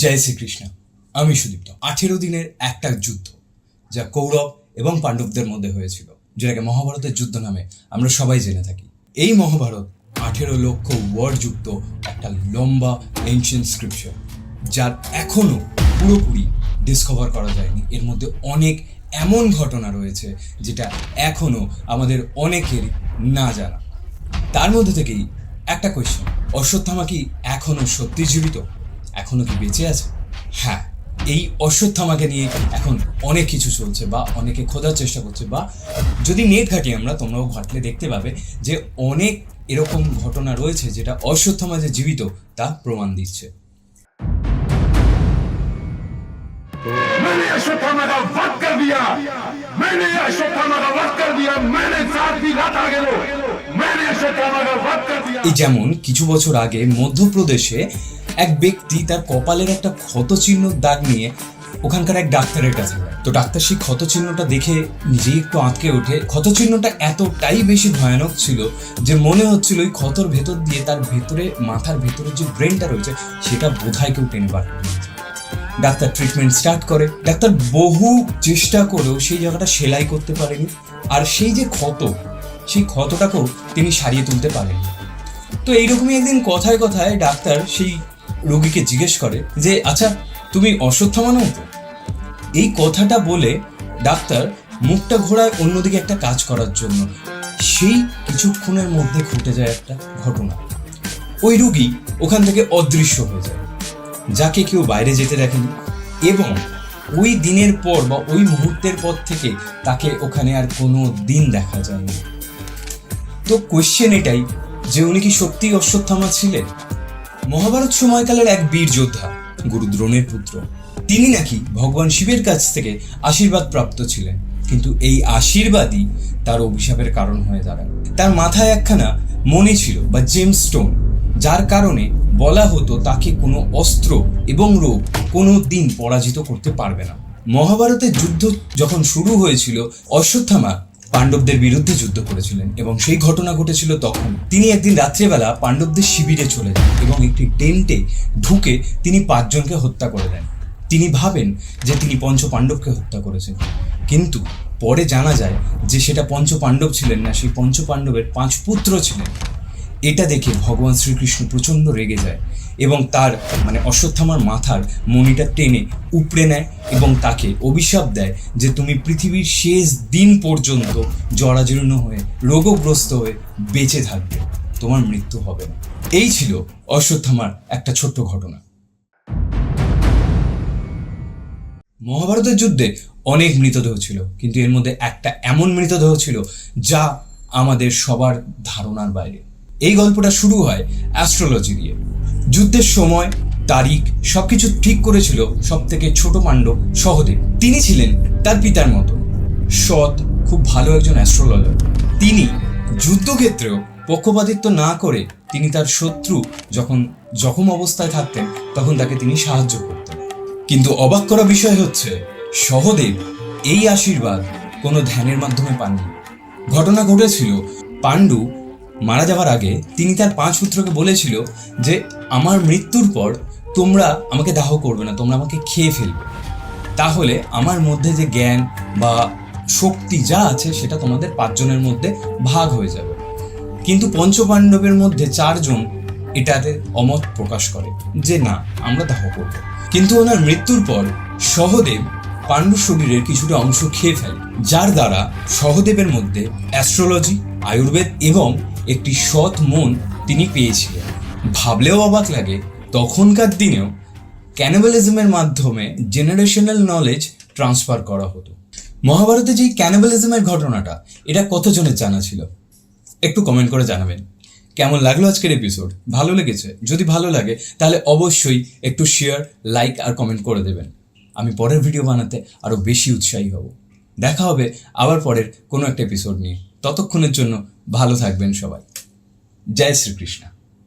জয় শ্রীকৃষ্ণ। আমি সুদীপ্ত। আঠেরো দিনের একটা যুদ্ধ, যা কৌরব এবং পাণ্ডবদের মধ্যে হয়েছিল, যেটাকে মহাভারতের যুদ্ধ নামে আমরা সবাই জেনে থাকি। এই মহাভারত আঠেরো লক্ষ ওয়ার্ড যুক্ত একটা লম্বা এনশিয়েন্ট স্ক্রিপচার যার এখনও পুরোপুরি ডিসকভার করা যায়নি। এর মধ্যে অনেক এমন ঘটনা রয়েছে, যেটা এখনও আমাদের অনেকের না জানা। তার মধ্যে থেকেই একটা কোয়েশ্চেন অশ্বত্থামা কি এখনও সত্যি জীবিত? এখনো কি বেঁচে আছে হ্যাঁ এই অশ্বত্থামাকে নিয়ে এখন অনেক কিছু চলছে বা অনেকে খোঁজার চেষ্টা করছে বা যদি নেট ঘাটি আমরা তোমরাও ঘাটলে দেখতে পাবে যে অনেক এরকম ঘটনা রয়েছে যেটা অশ্বত্থামা যে জীবিত তা প্রমাণ দিচ্ছে मैंने अश्वत्थामा का वध कर दिया मैंने अश्वत्थामा का वध कर दिया मैंने साथ भी घाटा गेलो मैंने अश्वत्थामा का वध कर दिया এই যেমন কিছু বছর আগে মধ্যপ্রদেশে এক ব্যক্তি তার কপালের একটা ক্ষত চিহ্ন দাগ নিয়ে ওখানকার এক ডাক্তারের কাছে যায়। তো ডাক্তার সেই ক্ষত চিহ্নটা দেখে নিজেই একটু আঁতকে ওঠে। ক্ষত চিহ্নটা এতটাই বেশি ভয়ানক ছিল যে মনে হচ্ছিল ওই ক্ষতর ভেতর দিয়ে তার ভেতরে, মাথার ভেতরে যে ব্রেনটা রয়েছে, সেটা বোধহয় কেউ টেনে বার ডাক্তার ট্রিটমেন্ট স্টার্ট করে। ডাক্তার বহু চেষ্টা করেও সেই জায়গাটা সেলাই করতে পারেনি। আর সেই যে ক্ষত, সেই ক্ষতটাকেও তিনি সারিয়ে তুলতে পারেননি। তো এইরকমই একদিন কথায় কথায় ডাক্তার সেই রোগীকে জিজ্ঞেস করে যে আচ্ছা তুমি অশ্বত্থামা নও তো এই কথাটা বলে ডাক্তার মুখটা ঘোরায় অন্যদিকে একটা কাজ করার জন্য। সেই কিছুক্ষণের মধ্যে ঘটে যায় একটা ঘটনা। ওই রুগী ওখান থেকে অদৃশ্য হয়ে যায়, যাকে কেউ বাইরে যেতে দেখেনি এবং ওই দিনের পর বা ওই মুহূর্তের পর থেকে তাকে ওখানে আর কোনো দিন দেখা যায়নি। তো কোয়েশ্চেন এটাই যে, উনি কি সত্যিই অশ্বত্থামা ছিলেন? মহাভারত সময়কালের এক বীর যোদ্ধা, গুরু দ্রোণের পুত্র। তিনি নাকি ভগবান শিবের কাছ থেকে আশীর্বাদ প্রাপ্ত ছিলেন, কিন্তু এই আশীর্বাদই তার অভিশাপের কারণ হয়ে দাঁড়ায়। তার মাথায় একখানা মনে ছিল বা জেম স্টোন, যার কারণে বলা হতো তাকে কোনো অস্ত্র এবং রোগ কোনো দিন পরাজিত করতে পারবে না। মহাভারতের যুদ্ধ যখন শুরু হয়েছিল, অশ্বত্থামা পাণ্ডবদের বিরুদ্ধে যুদ্ধ করেছিলেন এবং সেই ঘটনা ঘটেছিল তখন। তিনি একদিন রাত্রেবেলা পাণ্ডবদের শিবিরে চলে যান এবং একটি টেন্টে ঢুকে তিনি পাঁচজনকে হত্যা করে দেন। তিনি ভাবেন যে তিনি পঞ্চ পাণ্ডবকে হত্যা করেছেন। কিন্তু পরে জানা যায় যে সেটা পঞ্চ পাণ্ডব ছিলেন না, সেই পঞ্চ পাণ্ডবের পাঁচ পুত্র ছিলেন। এটা দেখে ভগবান শ্রীকৃষ্ণ প্রচণ্ড রেগে যায় এবং তার মানে অশ্বত্থামার মাথার মণিটা টেনে উপড়ে নেয় এবং তাকে অভিশাপ দেয় যে তুমি পৃথিবীর শেষ দিন পর্যন্ত জরাজীর্ণ হয়ে, রোগগ্রস্ত হয়ে বেঁচে থাকবে। তোমার মৃত্যু হবে না। এই ছিল অশ্বত্থামার একটা ছোট্ট ঘটনা। মহাভারতের যুদ্ধে অনেক মৃতদেহ ছিল, কিন্তু এর মধ্যে একটা এমন মৃতদেহ ছিল যা আমাদের সবার ধারণার বাইরে। এই গল্পটা শুরু হয় অ্যাস্ট্রোলজি দিয়ে যুদ্ধের সময়, তারিখ, সবকিছু ঠিক করেছিল সব থেকে ছোট পাণ্ডব সহদেব। তিনি ছিলেন তার পিতার মতো। সৎ, খুব ভালো একজন অ্যাস্ট্রোলজার তিনি যুদ্ধক্ষেত্রেও পক্ষপাতিত্ব না করে তিনি তার শত্রু যখন জখম অবস্থায় থাকতেন, তখন তাকে তিনি সাহায্য করতেন। কিন্তু অবাক করা বিষয় হচ্ছে, সহদেব এই আশীর্বাদ কোনো ধ্যানের মাধ্যমে পাননি। ঘটনা ঘটেছিল, পাণ্ডু মারা যাওয়ার আগে তিনি তার পাঁচ পুত্রকে বলেছিল যে, আমার মৃত্যুর পর তোমরা আমাকে দাহ করবে না, তোমরা আমাকে খেয়ে ফেলবে। তাহলে আমার মধ্যে যে জ্ঞান বা শক্তি যা আছে, সেটা তোমাদের পাঁচজনের মধ্যে ভাগ হয়ে যাবে। কিন্তু পঞ্চপাণ্ডবের মধ্যে চারজন এটাতে অমত প্রকাশ করে যে, না, আমরা দাহ করব। কিন্তু ওনার মৃত্যুর পর সহদেব পাণ্ডু শরীরের কিছুটা অংশ খেয়ে ফেলে, যার দ্বারা সহদেবের মধ্যে অ্যাস্ট্রোলজি, আয়ুর্বেদ এবং একটি সৎ মন তিনি পেয়েছিলেন। ভাবলেও অবাক লাগে, তখনকার দিনেও ক্যানিবালিজমের মাধ্যমে জেনারেশনাল নলেজ ট্রান্সফার করা হতো। মহাভারতে যে ক্যানিবালিজমের ঘটনাটা, এটা কতজনের জানা ছিল? একটু কমেন্ট করে জানাবেন। কেমন লাগল আজকের এপিসোড ভালো লেগেছে? যদি ভালো লাগে, তাহলে অবশ্যই একটু শেয়ার লাইক আর কমেন্ট করে দেবেন। আমি পরের ভিডিও বানাতে আরও বেশি উৎসাহী হব। দেখা হবে আবার পরের কোনো একটা এপিসোড নিয়ে। ততক্ষণের জন্য ভালো থাকবেন সবাই। জয় শ্রীকৃষ্ণ।